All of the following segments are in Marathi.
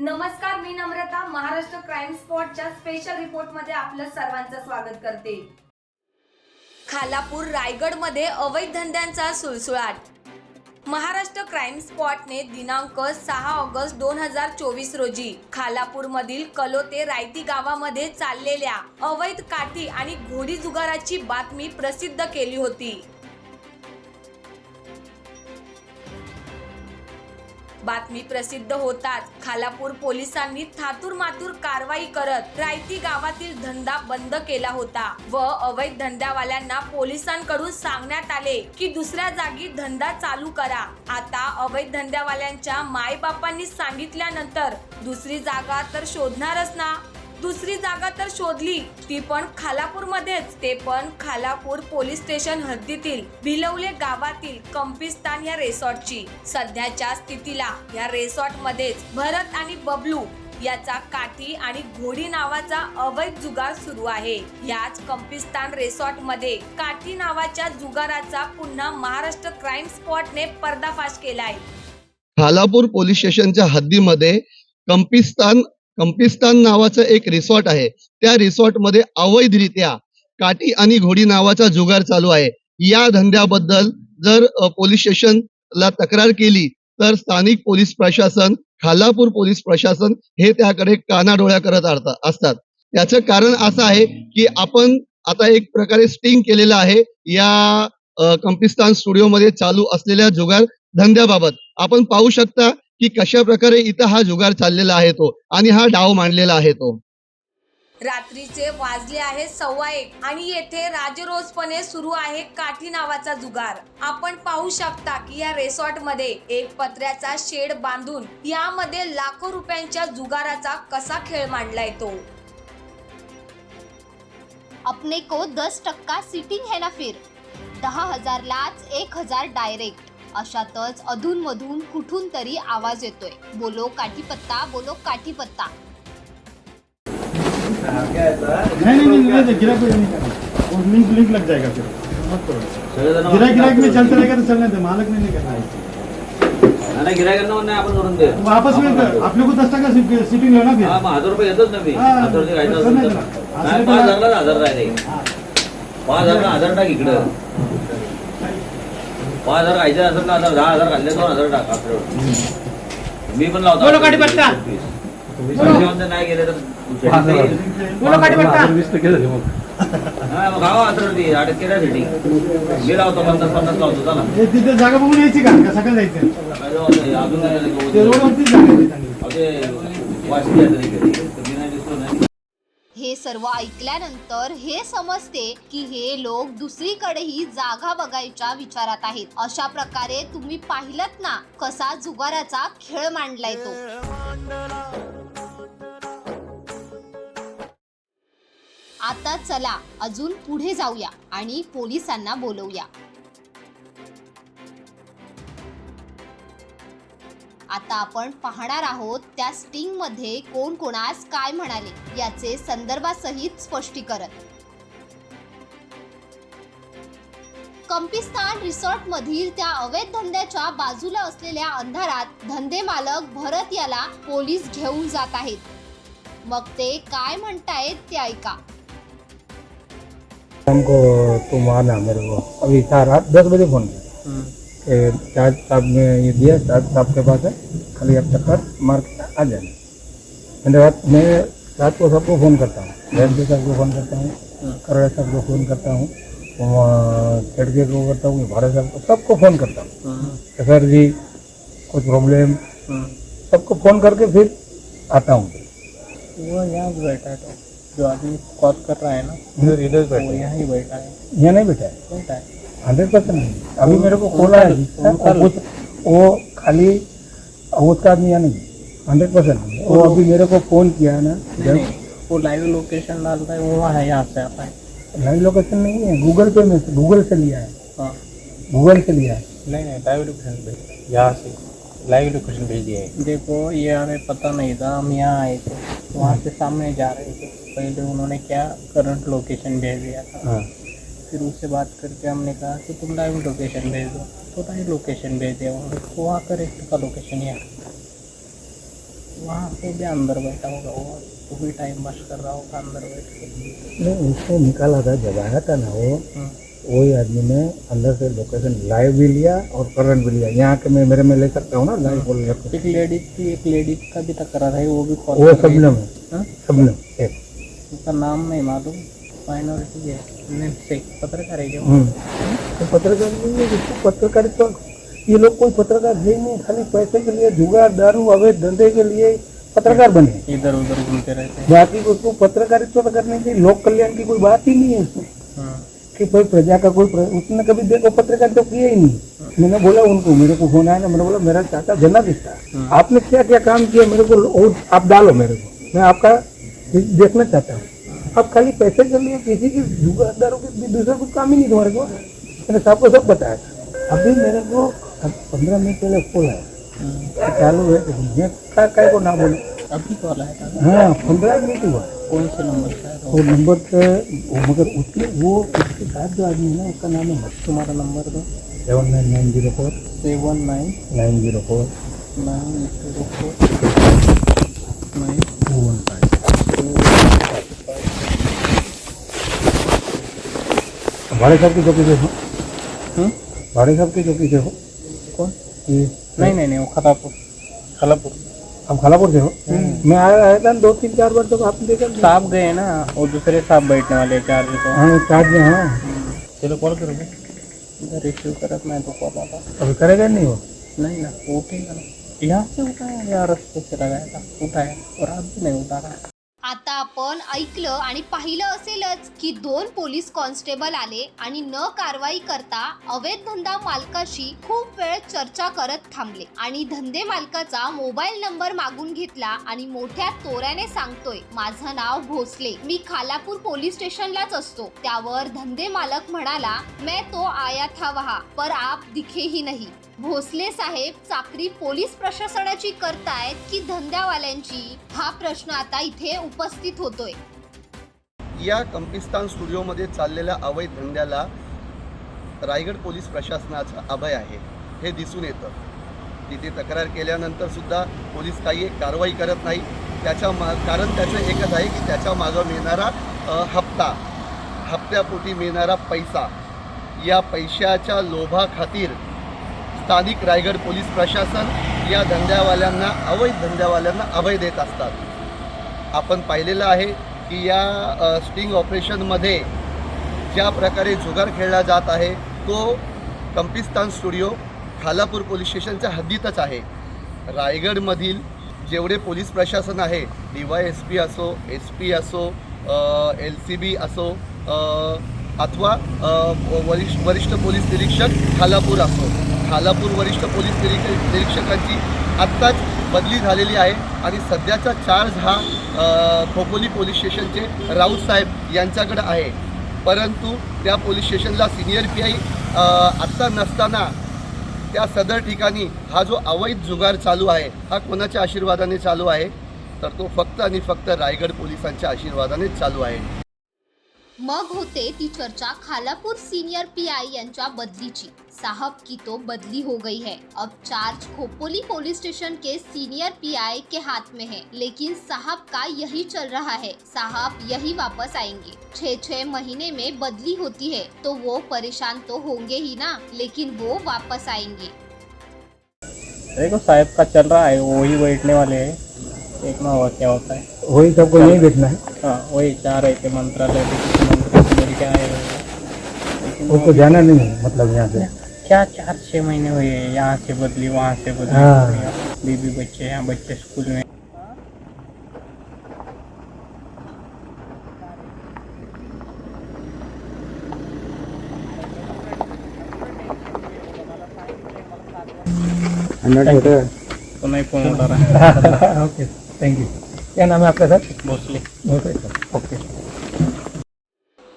नमस्कार मी नम्रता महाराष्ट्र क्राईम स्पॉटच्या स्पेशल रिपोर्टमध्ये आपलं सर्वांचं स्वागत करते. खालापूर रायगडमध्ये अवैध धंद्यांचा सुळसुळाट. महाराष्ट्र क्राईम स्पॉटने दिनांक सहा ऑगस्ट दोन हजार चोवीस रोजी खालापूर मधील कलोते रायती गावामध्ये चाललेल्या अवैध काठी आणि घोडी जुगाराची बातमी प्रसिद्ध केली होती. बातमी प्रसिद्ध होताच खालापूर पोलिसांनी थातूर मातूर कारवाई करत रायती गावातील धंदा बंद केला होता व अवैध धंद्यावाल्यांना पोलिसांकडून सांगण्यात आले की दुसऱ्या जागी धंदा चालू करा. आता अवैध धंद्यावाल्यांच्या मायबापांनी सांगितल्यानंतर दुसरी जागा तर शोधणारच ना. दुसरी जागा तर शोधली. ती पण खालापूर मध्येच ते पण खालापूर पोलीस स्टेशन हद्दीतील भिलवले गावातील कंपिस्तान या रेसॉर्टची. सध्याच्या स्थितीला या रेसॉर्ट मध्येच भरत आणि बबलू याचा काठी आणि घोडी नावाचा अवैध जुगार सुरू आहे. याच कंपिस्तान रेसॉर्टमध्ये काठी नावाच्या जुगाराचा पुन्हा महाराष्ट्र क्राईम स्पॉटने पर्दाफाश केलाय. खालापूर पोलीस स्टेशनच्या हद्दीमध्ये कंपिस्तान कंपिस्तान नावाचं एक रिसॉर्ट आहे. त्या रिसॉर्टमध्ये अवैधरित्या काठी आणि घोडी नावाचा जुगार चालू आहे. या धंद्याबद्दल जर पोलीस स्टेशनला तक्रार केली तर स्थानिक पोलीस प्रशासन खालापूर पोलीस प्रशासन हे त्याकडे कानाडोळ्या करत असतात. त्याचं कारण असं आहे की आपण आता एक प्रकारे स्टिंग केलेलं आहे. या कंपिस्तान स्टुडिओमध्ये चालू असलेल्या जुगार धंद्याबाबत. आपण पाहू शकता की कशा प्रकारे इथं हा जुगार चाललेला आहे तो आणि हा डाव मांडलेला आहे तो. रात्रीचे वाजले आहे सव्वा एक आणि येथे राजरोसपणे सुरू आहे काठी नावाचा जुगार. आपण पाहू शकता की या रेसॉर्टमध्ये एक पत्र्याचा शेड बांधून यामध्ये लाखो रुपयांच्या जुगाराचा कसा खेळ मांडलाय तो. अपने को दस टक्का सीटिंग है ना फिर. दहा हजार लाच एक हजार डायरेक्ट अशातच अधूनमधून कुठून तरी आवाज येतोय. बोलो काठीपत्ता बोलो काठीपत्ता. नहीं नहीं नहीं नहीं गिराक पे नहीं करना वो लिंक लिंक लग जाएगा फिर मत करो. गिराक गिराक में चलते रहेगा तो चलने दे मालक में नहीं करना है नाही गिरायकांना नाही आपण करून दे वो आपस में अपने को दस टका सीटिंग लेना फिर हा मग हजार रुपये येतच ना मी. हा, हजार रुपये घ्यायचं तसं असेल नाही तर. ना. नाही, असं पाच नाही. हजारला हजार राहिले. हाँ, पाच हजारला हजार टाक इकडं. पाच हजार खायचे असेल ना हजार दहा हजार खाल्ले दोन हजार टाक आपल्यावर. मी पण लावतो. नाही गेले तर बोलो हा, मग गावा हजार ती अटक केल्यासाठी मी लावतो पन्नास पन्नास लावतो. चला. हे तिथे जागा बघून यायची का? का सकाळी जायचं? काय जाऊ आता, अजून काय नाही ते गवत. रोडवरतीच जागा आहे चांगली. अहो, ते वाशी आहे तरी घरी. तर मी नाही दिसलो नाही हे सर्व ऐकल्यानंतर हे समजते की हे लोक दुसरीकडेही जागा बघायच्या विचारात आहेत. अशा प्रकारे तुम्ही पाहिलत ना कसा जुगाराचा खेळ मांडलाय तो. आता चला अजून पुढे जाऊया आणि पोलिसांना बोलवूया. आता आपण पाहणार आहोत त्या स्टिंगमध्ये कोण कोणास काय म्हणाले याचे संदर्भासहित स्पष्टीकरण. कंपिस्तान रिसॉर्ट मधील त्या अवैध धंद्याच्या बाजूला असलेल्या अंधारात धंदे मालक भरत याला पोलीस घेऊन जात आहेत. मग ते काय म्हणतायत ते ऐका. हमको तुम आना मेरे को अभी चार रात दस बजे फोन किया. चार्ज साहब ने ये दिया चार्ज साहब के पास है। खाली आप चक्कर मार के आ जाना रात मैं रात को सबको फ़ोन करता हूँ। जयंती साहब को फ़ोन करता हूँ करोड़ा साहब को फ़ोन करता हूँ खड़के को करता हूँ भारत साहब को सबको फ़ोन करता हूँ। सर जी कुछ प्रॉब्लम सबको फ़ोन करके फिर आता हूँ। वो यहाँ बैठा है तो जो आदमी कॉल कर रहा है ना इधर इधर वो यहाँ ही बैठा है। यहाँ नहीं बैठा है? बैठा है। हंड्रेड परसेंट नहीं अभी मेरे को कॉल आया जी. वो खाली या नहीं हंड्रेड परसेंट वो अभी मेरे को फोन किया है ना वो लाइव लोकेशन डालता है वो है यहाँ से आता है। लाइव लोकेशन नहीं है गूगल पे में से गूगल से लिया है। हाँ। गूगल से लिया है। नहीं नहीं लाइव लोकेशन भेज यहाँ से। लाइव लोकेशन भेज दिया है। देखो ये हमें पता नहीं था हम यहाँ आए थे। वहाँ से सामने जा रहे थे। पहले उन्होंने क्या करंट लोकेशन भेज दिया था। फिर उससे बात करके हमने कहा कि तुम लाइव लोकेशन भेज दो। तो लाइव लोकेशन भेज दिया उन्होंने वहाँ करेक्ट का लोकेशन यहाँ। वहाँ पे भी अंदर बैठा होगा वो। वो भी टाइम पास कर रहा होगा अंदर बैठ के। नहीं उसको निकाला था जब आया था ना वो हम्म। वही आदमी ने अंदर से लोकेशन लाइव भी लिया और करंट भी लिया। यहाँ के मैं मेरे में ले सकता हूँ ना? लाइव बोल लेकर एक लेडीज़ की एक लेडीज़ का भी टकरा था वो भी वो सबनम हाँ? है सबनम एक। उसका नाम नहीं मालूम। माइनॉरिटी है। नेम पत्रकार। तो पत्रकार नहीं पत्रकारिता ये लोग कोई पत्रकार है नहीं खाली पैसे के लिए जुगाड़ दारू अवैध धंधे के लिए पत्रकार बने इधर उधर घूमते रहते बाकी उसको पत्रकारिता तो करने की लोक कल्याण की कोई बात ही नहीं है उसमें। कि कोई प्रजा का कोई. उसने कभी देखो पत्रकारिता तो किया ही नहीं मैंने बोला उनको मेरे को फ़ोन आया ना मैंने बोला मेरा चाचा जर्नलिस्ट है आपने क्या क्या काम किया मेरे को आप डालो मेरे को मैं आपका देखना चाहता हूँ अब खाली पैसे के लिए किसी की जुगाड़दारों के दूसरा कुछ काम ही नहीं तुम्हारे को मैंने सबको सब बताया। अभी मेरे को पंद्रह मिनट पहले कॉल आया। चालू है तो मैं का काय को ना बोले? अभी कॉल आया था। हाँ पंद्रह मिनट हुआ। कौन से नंबर का वो नंबर वो मगर उसके वो उसके साथ जो आदमी है ना उसका नाम है तुम्हारा नंबर दो। Seven nine nine zero four. Seven nine nine zero four. Nine zero four. Nine. Two one five. भाड़े साहब की चौकी से हो हम्म? भाड़े साहब की चौकी से हो कौन? ये नहीं नहीं नहीं वो खतापुर खलापुर। हम खालापुर से हो मैं आया आया था दो तीन चार बार तो आपने देखा साहब गए ना वो दूसरे साहब बैठने वाले चार तो हाँ चार्ज में हाँ। चलो कॉल करोगे? इधर रिसीव करत मैं तो कॉल आता अभी करेगा नहीं वो? नहीं ना वो उठेगा ना। यहाँ से उठाया या रस्ते से लगाया था? उठाया और अब भी नहीं उठा रहा। आता आपण ऐकलं आणि पाहिलं असेलच की दोन पोलीस कॉन्स्टेबल आले आणि न कारवाई करता अवैध धंदा मालकाशी खूप वेळ चर्चा करत थांबले. आणि धंदे मालकाचा मोबाईल नंबर मागून घेतला आणि मोठ्या तोऱ्याने सांगतोय माझं नाव भोसले. मी खालापूर पोलीस स्टेशनलाच असतो. त्यावर धंदे मालक म्हणाला मैं तो आया था वहा पर आप दिखे ही नाही. भोसले साहेब चाकरी पोलीस प्रशासनाची करतायत की धंद्यावाल्यांची? हा प्रश्न आता इथे उपस्थित होतोय. या कंपिस्तान स्टुडिओमध्ये चाललेल्या अवैध धंद्याला रायगड पोलीस प्रशासनाचा अभय आहे. हे दिसून येतं. तिथे तक्रार केल्यानंतर सुद्धा पोलीस काही एक कारवाई करत नाही. त्याच्या मा कारण त्याचं एकच आहे की त्याच्या मागं मिळणारा हप्ता हप्त्यापोटी मिळणारा पैसा या पैशाच्या लोभाखातीर स्थानिक रायगड पोलीस प्रशासन या धंद्यावाल्यांना अवैध धंद्यावाल्यांना अभय देत असतात. आपण पाहिलेलं आहे की या स्टिंग ऑपरेशनमध्ये ज्या प्रकारे जुगार खेळला जात आहे तो कंपिस्तान स्टुडिओ खालापूर पोलीस स्टेशनच्या हद्दीतच आहे. रायगडमधील जेवढे पोलीस प्रशासन आहे डी वाय एस पी असो एस पी असो एल सी बी असो अथवा वरिष्ठ वरिष्ठ पोलीस निरीक्षक खालापूर असो. खालापूर वरिष्ठ पोलीस निरीक्षक निरीक्षकांची आत्ताच बदली झालेली आहे. आणि सध्याचा चार्ज हा खोपोली पोलीस स्टेशनचे राऊत साहेब यांच्याकडे आहे. परंतु त्या पोलीस स्टेशनला सिनियर पी आय आत्ता नसताना त्या सदर ठिकाणी हा जो अवैध जुगार चालू आहे हा कोणाच्या आशीर्वादाने चालू आहे? तर तो फक्त आणि फक्त रायगड पोलिसांच्या आशीर्वादानेच चालू आहे. मग होते ती चर्चा खालापूर सीनियर पीआई यांच्या बदलीची. साहब की तो बदली हो गई है. अब चार्ज खोपोली पुलिस स्टेशन के सीनियर पीआई के हाथ में है. लेकिन साहब का यही चल रहा है. साहब यही वापस आएँगे. छह छह महीने में बदली होती है. तो वो परेशान तो होंगे ही ना. लेकिन वो वापस आएँगे. देखो, साहब का चल रहा है. वो ही बैठने वाले है. होगा क्या होता है. वही सबको यही देखना है। हाँ वही चाह रहे थे मंत्रालय मिल के आए हैं। उसको जाना नहीं है मतलब यहाँ से। क्या चार छः महीने हुए हैं, यहाँ से बदली वहाँ से बदली। हाँ। बीबी बच्चे हैं बच्चे स्कूल में। तो नहीं फ़ोन उठा रहा ओके थैंक यू क्या नाम है आपका sir Bhosale okay sir okay.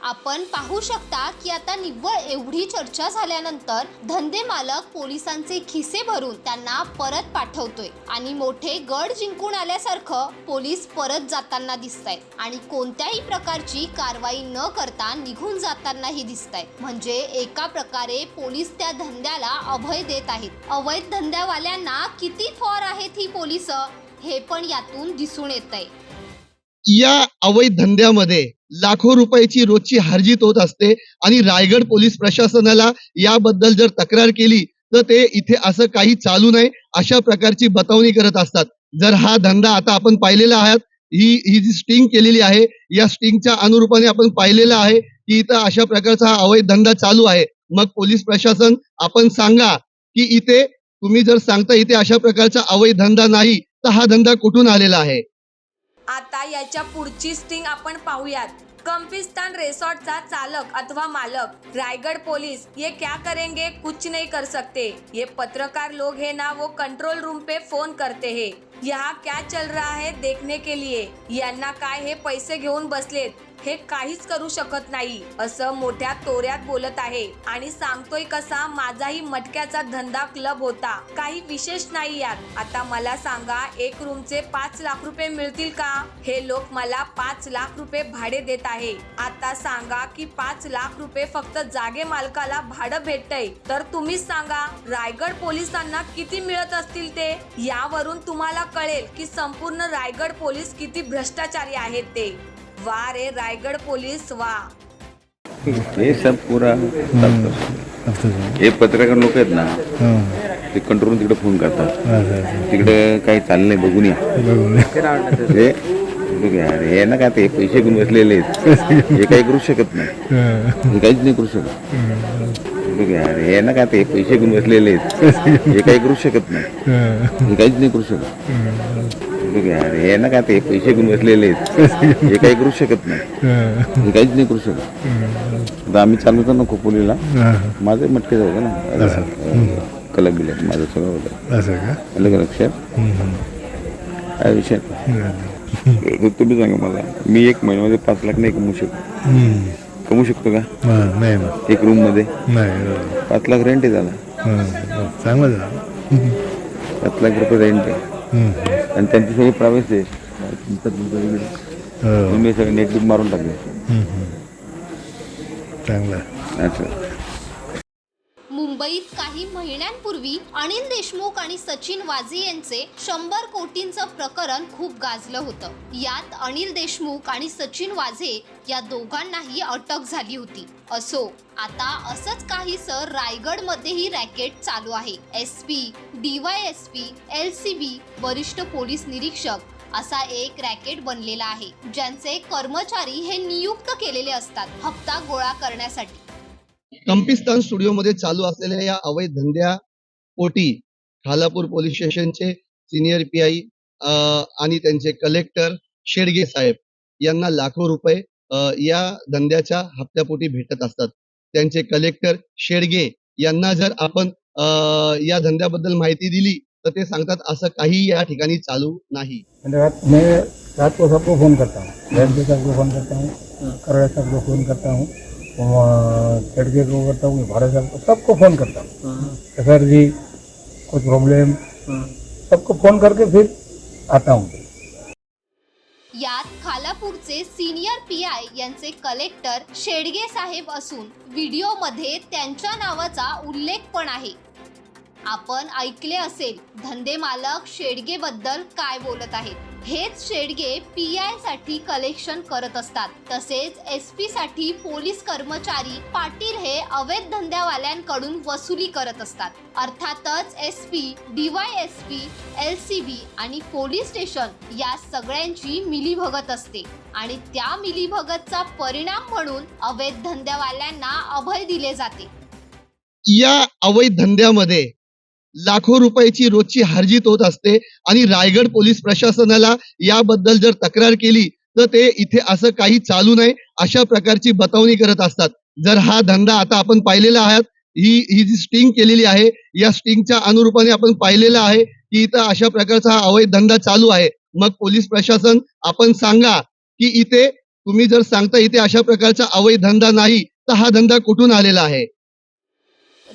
आपण पाहू शकता की आता निव्वळ एवढी चर्चा झाल्यानंतर धंदे मालक पोलिसांचे खिसे भरून त्यांना परत पाठवतोय. आणि मोठे गड जिंकून आल्यासारखं पोलीस परत जाताना दिसत आहेत आणि कोणत्याही प्रकारची कारवाई न करता निघून जातानाही दिसत आहेत म्हणजे एका प्रकारे पोलीस त्या धंद्याला अभय देत आहेत. अवैध धंद्यावाल्यांना किती थोर आहेत ही पोलीस? हे पण यातून दिसून येत आहे या अवैध धंद्यामध्ये लाखो रुपयाची रोजची हार्जित होत असते आणि रायगड पोलीस प्रशासनाला याबद्दल जर तक्रार केली तर ते इथे असं काही चालू नाही अशा प्रकारची बतावणी करत असतात. जर हा धंदा आता आपण पाहिलेला आहात ही ही जी स्टिंग केलेली आहे या स्टिंगच्या अनुरूपाने आपण पाहिलेलं आहे की इथं अशा प्रकारचा हा अवैध धंदा चालू आहे. मग पोलीस प्रशासन आपण सांगा की इथे तुम्ही जर सांगता इथे अशा प्रकारचा अवैध धंदा नाही तर हा धंदा कुठून आलेला आहे? आता याच्या पुढची स्टिंग आपण पाहूयात. कंपिस्तान रेसॉर्टचा चालक अथवा मालक रायगढ़ पुलिस ये क्या करेंगे? कुछ नहीं कर सकते. ये पत्रकार लोग है ना वो कंट्रोल रूम पे फोन करते हैं. यहाँ क्या चल रहा है देखने के लिए? यांना काय हे पैसे घेऊन बसलेत? हे काहीच करू शकत नाही असं मोठ्या तोऱ्यात बोलत आहे. आणि सांगतोय कसा माझाही मटक्याचा धंदा क्लब होता. काही विशेष नाही यात आता मला सांगा एक रूमचे पाच लाख रुपये मिळतील का? हे लोक मला पाच लाख रुपये भाडे देत आहे. आता सांगा की पाच लाख रुपये फक्त जागे मालकाला भाडं भेटतय. तर तुम्हीच सांगा रायगड पोलिसांना किती मिळत असतील ते? यावरून तुम्हाला कळेल की संपूर्ण रायगड पोलीस किती भ्रष्टाचारी आहेत ते. वा रे रायगड पोलीस वा. हे सब पुरा हे पत्रकार लोक आहेत ना ते कंट्रोल तिकडे फोन करतात. तिकडे काही चाललंय बघून या. हे हे ना काय ते पैसे घेऊन बसलेले आहेत. हे काही करू शकत नाही. हे काहीच नाही करू शकत. यार, हे ना काय ते पैसे घेऊन बसलेले आहेत. हे काही करू शकत नाही. हे काहीच नाही करू शकत. हे ना काय ते पैसे घेऊन बसलेले आहेत? हे काही करू शकत नाही. हे काहीच नाही करू शकत. आता आम्ही चालू होतो ना खोपोलीला माझे मटके जाऊ ना? कलक बिलक माझं सगळं होतं. अलग लक्षात काय विषय तुम्ही सांगा मला. मी एक महिन्यामध्ये पाच लाख नाही कमवू शकतो. कमवू शकतो का? नाही एक रूममध्ये. नाही पाच लाख रेंट आहे झाला. चांगलं झालं. पाच लाख रुपये रेंट आहे. आणि त्यांची सगळी प्रायव्हसी आहे. तुमचं तुमचं वेगळं. तुम्ही सगळे नेटबुक मारून टाकले. चांगलं. असं मुंबईत काही महिन्यांपूर्वी अनिल देशमुख आणि सचिन वाझे यांचे शंभर कोटींचं प्रकरण खूप गाजलं होतं. यात अनिल देशमुख आणि सचिन वाझे या दोघांनाही अटक झाली होती. असो आता असंच काहीसं रायगड मध्येही रॅकेट चालू आहे. S P DYSP L C B वरिष्ठ पोलीस निरीक्षक असा एक रॅकेट बनलेला आहे ज्यांचे कर्मचारी हे नियुक्त केलेले असतात हप्ता गोळा करण्यासाठी. कंपिस्तान स्टुडिओमध्ये चालू असलेल्या या अवैध धंद्या पोटी खालापूर पोलीस स्टेशनचे सिनियर पी आय आणि त्यांचे कलेक्टर शेडगे साहेब यांना लाखो रुपये या धंद्याच्या हप्त्यापोटी भेटत असतात. त्यांचे कलेक्टर शेडगे यांना जर आपण या धंद्याबद्दल माहिती दिली तर ते सांगतात असं काही या ठिकाणी चालू नाही. मैंने रात मैं रात को सबको फ़ोन करता हूँ. को फ़ोन करता हूँ करोड़ा फ़ोन करता हूँ चढ़के को करता हूँ भारत साहब को सबको फ़ोन करता. हूँ सर जी कुछ प्रॉब्लम सबको फ़ोन करके फिर आता हूँ. यात खालापूरचे सिनियर पी आय यांचे कलेक्टर शेडगे साहेब असून व्हिडिओमध्ये त्यांच्या नावाचा उल्लेख पण आहे. आपण ऐकले असेल धंदे मालक शेडगे बद्दल काय बोलत आहेत? हेच शेडगे पी आयसाठी कलेक्शन करत असतात. तसेच एस पी साठी पोलीस कर्मचारी पाटील हे अवैध धंद्यावाल्यांकडून वसुली करत असतात. अर्थातच S P DY S P L C B आणि पोलीस स्टेशन या सगळ्यांची मिलीभगत असते. आणि त्या मिलीभगतचा परिणाम म्हणून अवैध धंद्यावाल्यांना अभय दिले जाते. या अवैध धंद्यामध्ये लाखो रुपयाची रोजची हार्जित होत असते. आणि रायगड पोलीस प्रशासनाला याबद्दल जर तक्रार केली तर ते इथे असं काही चालू नाही अशा प्रकारची बतावणी करत असतात. जर हा धंदा आता आपण पाहिलेला आहात ही ही जी स्टिंग केलेली आहे या स्टिंगच्या अनुरूपाने आपण पाहिलेलं आहे की इथं अशा प्रकारचा हा अवैध धंदा चालू आहे. मग पोलीस प्रशासन आपण सांगा की इथे तुम्ही जर सांगता इथे अशा प्रकारचा अवैध धंदा नाही तर हा धंदा कुठून आलेला आहे?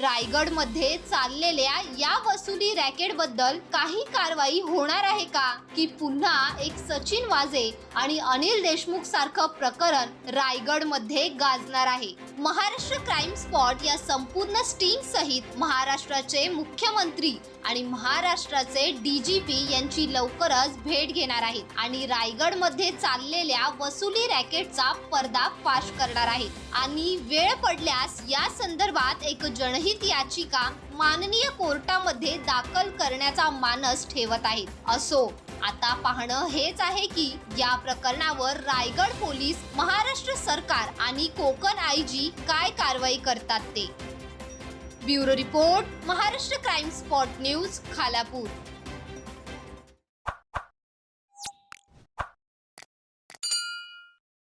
रायगडमध्ये चाललेल्या या वसुली रॅकेटबद्दल काही कारवाई होणार आहे का? की पुन्हा एक सचिन वाजे आणि अनिल देशमुख सारखं प्रकरण रायगडमध्ये गाजणार आहे? महाराष्ट्र क्राईम स्पॉट या संपूर्ण स्टीम सहित महाराष्ट्राचे मुख्यमंत्री आणि महाराष्ट्राचे डीजीपी यांची लवकरच भेट घेणार आहेत आणि रायगडमध्ये चाललेल्या वसुली रॅकेटचा पर्दाफाश करणार आहेत आणि वेळ पडल्यास या संदर्भात एक जनहित याचिका माननीय कोर्टामध्ये दाखल करण्याचा मानस ठेवत आहेत असो आता पाहणं हेच आहे की या प्रकरणावर रायगड पोलीस महाराष्ट्र सरकार आणि कोकण आयजी काय कारवाई करतात ते? Bureau report Maharashtra crime spot news Khalapur.